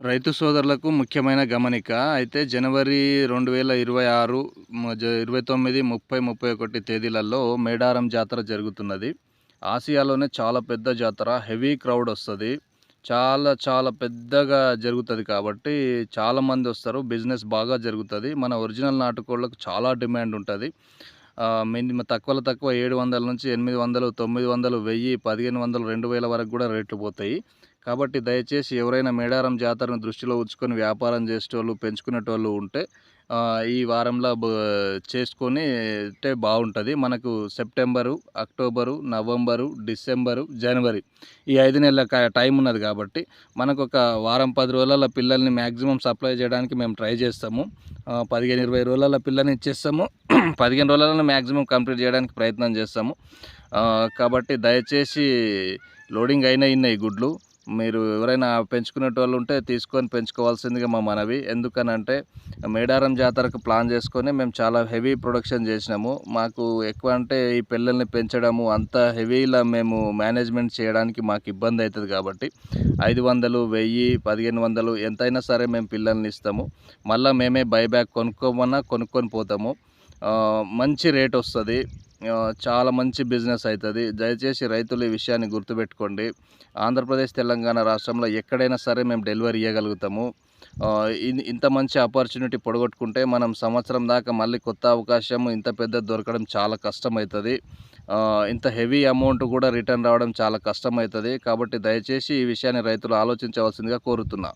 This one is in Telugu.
రైతు సోదరులకు ముఖ్యమైన గమనిక అయితే జనవరి రెండు వేల ఇరవై ఆరు ఇరవై తొమ్మిది ముప్పై ముప్పై ఒకటి తేదీలలో మేడారం జాతర జరుగుతున్నది. ఆసియాలోనే చాలా పెద్ద జాతర హెవీ క్రౌడ్ వస్తుంది. చాలా చాలా పెద్దగా జరుగుతుంది కాబట్టి చాలామంది వస్తారు బిజినెస్ బాగా జరుగుతుంది. మన ఒరిజినల్ నాటుకోళ్ళకు చాలా డిమాండ్ ఉంటుంది. మినిమం తక్కువలో తక్కువ ఏడు వందల నుంచి ఎనిమిది వందలు తొమ్మిది వందలు వెయ్యి పదిహేను వందలు రెండు వేల వరకు కూడా రేట్లు పోతాయి. కాబట్టి దయచేసి ఎవరైనా మేడారం జాతరను దృష్టిలో ఉంచుకొని వ్యాపారం చేసేటోళ్ళు పెంచుకునేటోళ్ళు ఉంటే ఈ వారంలో చేసుకొని అంటే బాగుంటుంది. మనకు సెప్టెంబరు అక్టోబరు నవంబరు డిసెంబరు జనవరి ఈ ఐదు నెలల టైం ఉన్నది కాబట్టి మనకు ఒక వారం పది రోజుల పిల్లల్ని మ్యాక్సిమం సప్లై చేయడానికి మేము ట్రై చేస్తాము. పదిహేను ఇరవై రోజుల పిల్లని ఇచ్చేస్తాము. పదిహేను రోజులలో మ్యాక్సిమం కంప్లీట్ చేయడానికి ప్రయత్నం చేస్తాము. కాబట్టి దయచేసి లోడింగ్ అయినాయి ఉన్నాయి గుడ్లు. మీరు ఎవరైనా పెంచుకునేటోళ్ళు ఉంటే తీసుకొని పెంచుకోవాల్సిందిగా మా మనవి. ఎందుకనంటే మేడారం జాతరకు ప్లాన్ చేసుకొని మేము చాలా హెవీ ప్రొడక్షన్ చేసినాము. మాకు ఎక్కువ అంటే ఈ పిల్లల్ని పెంచడము అంత హెవీలా మేము మేనేజ్మెంట్ చేయడానికి మాకు ఇబ్బంది అవుతుంది కాబట్టి ఐదు వందలు వెయ్యి పదిహేను వందలు ఎంతైనా సరే మేము పిల్లల్ని ఇస్తాము. మళ్ళీ మేమే బైబ్యాక్ కొనుక్కోమన్నా కొనుక్కొని పోతాము. మంచి రేట్ వస్తుంది. చాలా మంచి బిజినెస్ అవుతుంది. దయచేసి రైతులు ఈ విషయాన్ని గుర్తుపెట్టుకోండి. ఆంధ్రప్రదేశ్ తెలంగాణ రాష్ట్రంలో ఎక్కడైనా సరే మేము డెలివరీ ఇవ్వగలుగుతాము ఇంత మంచి ఆపర్చునిటీ పొడగొట్టుకుంటే మనం సంవత్సరం దాకా మళ్ళీ కొత్త అవకాశం ఇంత పెద్ద దొరకడం చాలా కష్టమవుతుంది ఇంత హెవీ అమౌంట్ కూడా రిటర్న్ రావడం చాలా కష్టమవుతుంది కాబట్టి దయచేసి ఈ విషయాన్ని రైతులు ఆలోచించవలసిందిగా కోరుతున్నా.